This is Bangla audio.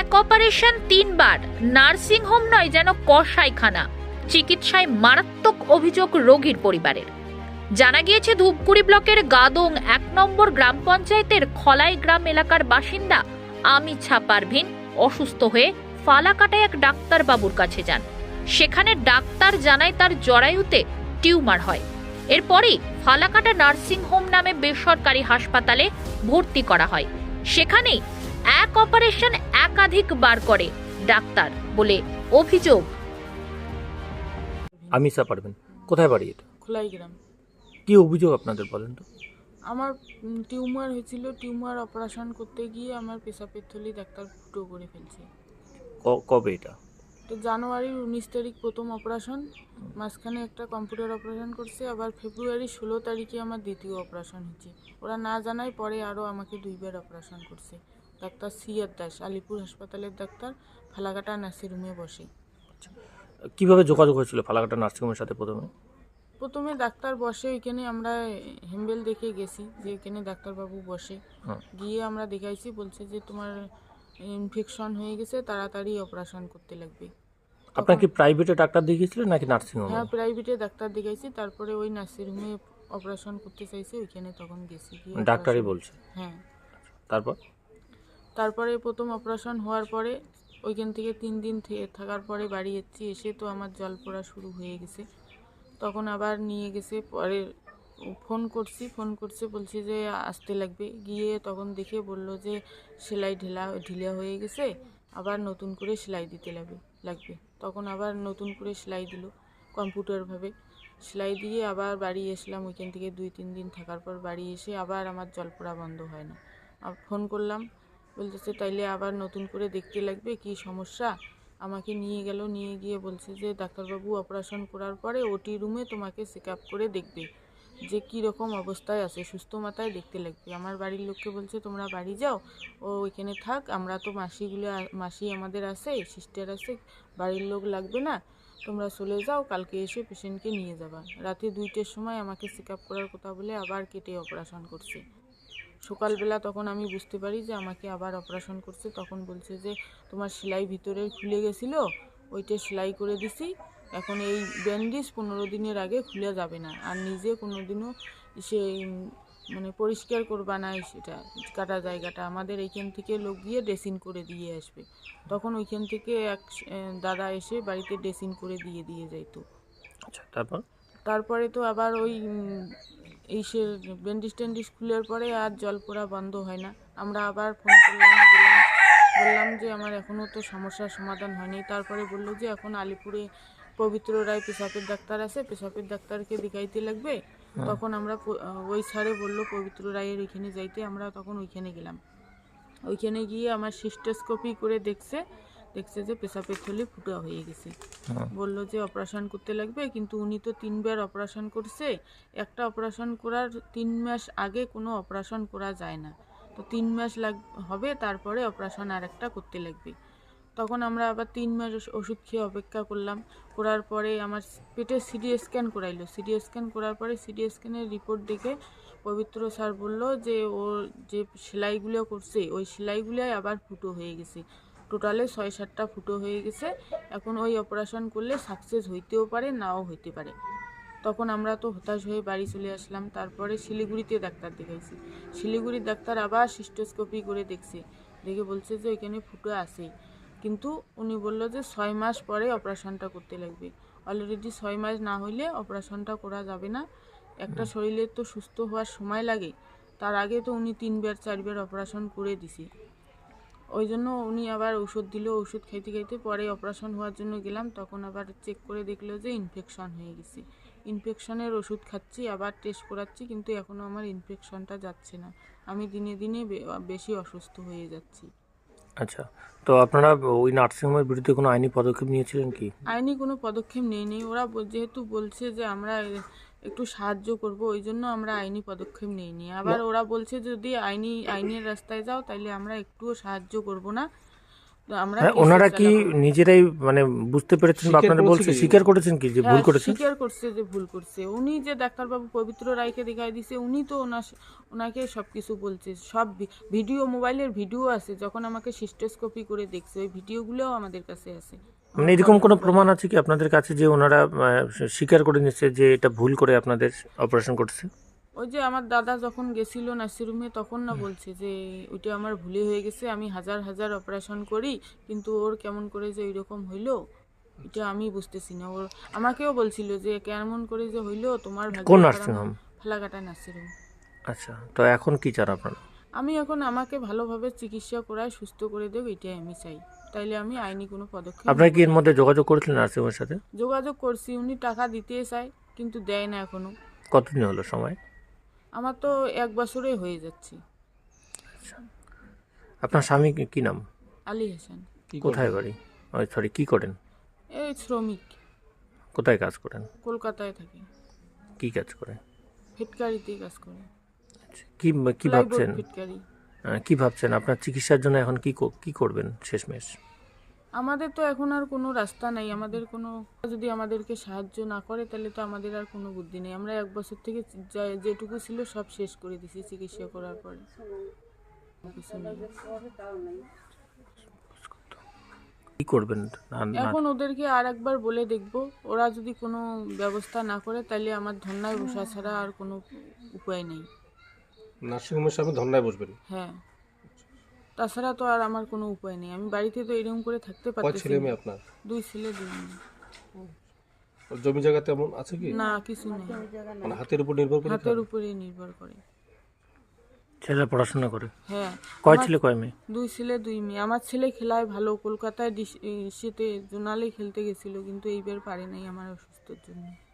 এক অপারেশন তিনবার, নার্সিং হোম নয় যেন কসাইখানা, চিকিৎসায় মারাত্মক অভিযোগ রোগীর পরিবারের। জানা গিয়েছে ধূপগুড়ি ব্লকের গাদং এক নম্বর গ্রাম পঞ্চায়েতের খলাই গ্রাম এলাকার বাসিন্দা আমি পারভিন অসুস্থ হয়ে ফালাকাটায় এক ডাক্তার বাবুর কাছে যান। সেখানে ডাক্তার জানায় তার জরায়ুতে টিউমার হয়। এরপরেই ফালাকাটা নার্সিং হোম নামে বেসরকারি হাসপাতালে ভর্তি করা হয়। সেখানেই এক অপারেশন একাধিকবার করে ডাক্তার বলে অভিযোগ। আমিষা পারবেন কোথায় বাড়ি এটা? খোলাই গ্রাম কি অভিযোগ আপনাদের বলেন তো? আমার টিউমার হয়েছিল টিউমার অপারেশন করতে গিয়ে আমার পেশাপের থলি ডাক্তার ফুটো করে ফেলছে। ক- কবে এটা? তো জানুয়ারির উনিশ তারিখ প্রথম অপারেশন মাঝখানে একটা কম্পিউটার অপারেশন করছে আবার ফেব্রুয়ারি ষোলো তারিখে আমার দ্বিতীয় অপারেশন হচ্ছে। ওরা না জানায় পরে আরও আমাকে দুইবার অপারেশন করছে। ডাক্তার সিয়ার দাস আলিপুর হাসপাতালের ডাক্তার ফালাকাটা নার্সিং রুমে বসে। কীভাবে যোগাযোগ হয়েছিল ফালাকাটা নার্সিংহোমের সাথে প্রথমে? প্রথমে ডাক্তার বসে ওইখানে আমরা হেম্বেল দেখে গেছি যে ওইখানে ডাক্তারবাবু বসে। হ্যাঁ। গিয়ে আমরা দেখাইছি বলছে যে তোমার ইনফেকশন হয়ে গেছে তাড়াতাড়ি অপারেশন করতে লাগবে। আপনার কি প্রাইভেটে ডাক্তার দেখিয়েছিলেন নাকি নার্সিংহোমে? হ্যাঁ প্রাইভেটে ডাক্তার দেখাইছি তারপরে ওই নার্সিংহোমে অপারেশন করতে চাইছে ওইখানে তখন গেছি। ডাক্তারই বলছে? হ্যাঁ। তারপর? তারপরে প্রথম অপারেশন হওয়ার পরে ওইখান থেকে তিন দিন থাকার পরে বাড়ি যাচ্ছি এসে তো আমার জল পড়া শুরু হয়ে গেছে। তখন আবার নিয়ে গেছে, পরে ফোন করছি ফোন করছে, বলছি যে আসতে লাগবে। গিয়ে তখন দেখে বলল যে সেলাই ঢিলা ঢিলা হয়ে গেছে, আবার নতুন করে সেলাই দিতে লাগবে লাগবে। তখন আবার নতুন করে সেলাই দিল কম্পিউটারভাবে সেলাই দিয়ে আবার বাড়ি এসলাম, ওইখান থেকে দুই, তিন দিন থাকার পর বাড়ি এসে আবার আমার জল পড়া বন্ধ হয় না। ফোন করলাম বলতেছে, তাইলে আবার নতুন করে দেখতে লাগবে কি সমস্যা? আমাকে নিয়ে গেল, নিয়ে গিয়ে বলছে যে, ডাক্তারবাবু, অপারেশন করার পরে ওটি রুমে তোমাকে চেক আপ করে দেখবে, যে কী রকম অবস্থায় আছে, সুস্থ মাথায় দেখতে লাগবে। আমার বাড়ির লোককে বলছে, তোমরা বাড়ি যাও, ও ওইখানে থাক, আমরা তো মাসিগুলো, মাসি আমাদের আছে সিস্টার আছে, বাড়ির লোক লাগবে না, তোমরা চলে যাও, কালকে এসে পেশেন্টকে নিয়ে যাবা। রাতে দুইটার সময় আমাকে চেক আপ করার কথা বলে আবার কেটে অপারেশন করছে। সকালবেলা তখন আমি বুঝতে পারি যে আমাকে আবার অপারেশন করছে। তখন বলছে যে তোমার সেলাই ভিতরে খুলে গেছিল ওইটা সেলাই করে দিছি। এখন এই ব্যান্ডেজ পনেরো দিনের আগে খুলে যাবে না। আর নিজে কোনো দিনও সে মানে পরিষ্কার করবা না সেটা কাটা জায়গাটা। আমাদের এইখান থেকে লোক গিয়ে ড্রেসিং করে দিয়ে আসবে। তখন ওইখান থেকে এক দাদা এসে বাড়িতে ড্রেসিং করে দিয়ে দিয়ে যাইতো। আচ্ছা তারপর? তারপরে তো আবার ওই এই সে ব্যান্ডিজ ট্যান্ডিজ খুলের পরে আর জল পড়া বন্ধ হয় না। আমরা আবার ফোন করলাম গেলাম। বললাম যে আমার এখনও তো সমস্যার সমাধান হয়নি। তারপরে বলল যে এখন আলিপুরে পবিত্র রায় পেশাপের ডাক্তার আছে। পেশাপের ডাক্তারকে দেখাইতে লাগবে। তখন আমরা ওই স্যারে বলল পবিত্র রায়ের ওইখানে যাইতে। আমরা তখন ওইখানে গেলাম। ওইখানে গিয়ে আমার সিস্টোস্কোপি করে দেখছে। দেখছে যে পেশাপের থলি ফুটা হয়ে গেছে। হুম। বলল যে অপারেশন করতে লাগবে কিন্তু উনি তো তিনবার অপারেশন করছে। একটা অপারেশন করার তিন মাস আগে কোনো অপারেশন করা যায় না। তো তিন মাস লাগ হবে তারপরে অপারেশন আর একটা করতে লাগবে। তখন আমরা আবার তিন মাস ওষ- ওষুধ খেয়ে অপেক্ষা করলাম। করার পরে আমার পেটে সিডি স্ক্যান করাইলো। সিডি স্ক্যান করার পরে সিডি স্ক্যানের রিপোর্ট দেখে পবিত্র স্যার বলল যে ও যে সেলাইগুলো করছে ওই সেলাইগুলোই আবার ফুটো হয়ে গেছে। টোটালে ছয় সাতটা ফুটো হয়ে গেছে। এখন ওই অপারেশন করলে সাকসেস হইতেও পারে, নাও হইতে পারে। তখন আমরা তো হতাশ হয়ে বাড়ি চলে আসলাম। তারপরে শিলিগুড়িতে ডাক্তার দেখাইছি। শিলিগুড়ির ডাক্তার আবার সিস্টোস্কোপি করে দেখছে। দেখে বলছে যে ওইখানে ফুটো আছে কিন্তু উনি বলল যে ছয় মাস পরে অপারেশনটা করতে লাগবে। অলরেডি ছয় মাস না হইলে অপারেশনটা করা যাবে না। একটা শরীরের তো সুস্থ হওয়ার সময় লাগে। তার আগে তো উনি তিনবার, চারবার অপারেশন করে দিছে। ওই জন্য উনি আবার ওষুধ দিল ওষুধ খাইতে খাইতে পরে অপারেশন হওয়ার জন্য গেলাম তখন আবার চেক করে দেখল যে ইনফেকশন হয়ে গেছে। ইনফেকশনের ওষুধ খাচ্ছি আবার টেস্ট করাচ্ছি কিন্তু এখনও আমার ইনফেকশনটা যাচ্ছে না। আমি দিনে দিনে বেশি অসুস্থ হয়ে যাচ্ছি। আচ্ছা তো আপনারা ওই নার্সিংহোমের বিরুদ্ধে কোনো আইনি পদক্ষেপ নিয়েছিলেন কি? আইনি কোনো পদক্ষেপ নেইনি ওরা যেহেতু বলছে যে আমরা একটু সাহায্য করব ওই জন্য আমরা আইনি পদক্ষেপ নেইনি। আবার ওরা বলছে যদি আইনি আইনের রাস্তায় যাও তাইলে আমরা একটুও সাহায্য করব না। তো আমরা হ্যাঁ ওনারা কি নিজেরাই মানে বুঝতে পেরেছেন বা আপনারা করেছে বলছে স্বীকার করেছেন কি যে ভুল হ্যাঁ, করেছেন? স্বীকার করছে যে ভুল করছে। উনি যে ডাক্তারবাবু পবিত্র রায়কে দেখাই দিছে উনি তো ওনার ওনাকে সব কিছু বলছে। সব ভিডিও মোবাইলের ভিডিও আছে যখন আমাকে সিস্টোস্কোপি করে দেখছে ওই ভিডিওগুলোও আমাদের কাছে আছে। মানে এরকম কোনো প্রমাণ আছে কি আপনাদের কাছে যে ওনারা স্বীকার করে নিচ্ছে যে এটা ভুল করে আপনাদের অপারেশন করছে? ওই যে আমার দাদা যখন গেছিল নার্সিরুমে তখন না বলছে যে ওইটা আমার ভুলে হয়ে গেছে আমি হাজার হাজার অপারেশন করি কিন্তু ওর কেমন করে যে ওইরকম হইল এটা আমি বুঝতেছি না। ওর আমাকেও বলছিল যে কেমন করে যে হইল তোমার কোন খারাপ নার্সিং হোম? ফালাকাটা নার্সিরুম আচ্ছা তো এখন কি চান আপনারা? আমি এখন আমাকে ভালোভাবে চিকিৎসা করায় সুস্থ করে দেব এটাই আমি চাই। তাইলে আমি আইনি কোনো পদক্ষেপ আপনারা কি এর মধ্যে যোগাযোগ করেছিলেন নার্সিংহোমের সাথে? যোগাযোগ করছি উনি টাকা দিতে চায় কিন্তু দেয় না এখনও। কতদিন হলো সময়? আমার তো এক বছরে হয়ে যাচ্ছে। আপনার স্বামী কি- কি নাম? আলী হাসান। কি কোথায় বাড়ি? ওই সরি কি করেন? এই শ্রমিক। কোথায় কাজ করেন? কলকাতায় থাকে। কি কাজ করেন? ফিটকারিতে কাজ করে। আচ্ছা, কি কি প্লাইবোর্ড ভাবছেন? ফিটকারি। কি ভাবছেন? আপনার চিকিৎসার জন্য এখন কি কো- করবেন শেষমেশ? আমাদের তো এখন আর কোনো রাস্তা নাই। আমাদের কোনো যদি আমাদেরকে সাহায্য না করে তাহলে তো আমাদের আর কোনো বুদ্ধি নেই। আমরা এক বছর থেকে যেটুকু ছিল সব শেষ করে দিছি চিকিৎসা করার পরে। কি করবেন? এখন ওদেরকে আর একবার বলে দেখব। ওরা যদি কোনো ব্যবস্থা না করে তাহলে আমার ধর্নায় বসা ছাড়া আর কোনো উপায় নেই। নার্সিংহোমের সামনে ধর্নায় বসবেন। হ্যাঁ। তাছাড়া তো আর আমার কোনো উপায় নেই। আমি বাড়িতে তো এরকম করে থাকতে কয় পারতেছি ছেলে না। মেয়ে আপনার? দুই ছেলে দুই মেয়ে। জমি জায়গা তেমন আছে কি? না কিছু নেই। মানে হাতের উপর নির্ভর করে হাতের উপরে নির্ভর করে। ছেলে পড়াশোনা করে? হ্যাঁ। কয় ছেলে কয় মেয়ে? দুই ছেলে দুই মেয়ে। আমার ছেলে খেলায় ভালো কলকাতায় ডিস- এ, সেতে জোনালে খেলতে গেছিল কিন্তু এইবার পারে নাই আমার অসুস্থর জন্য।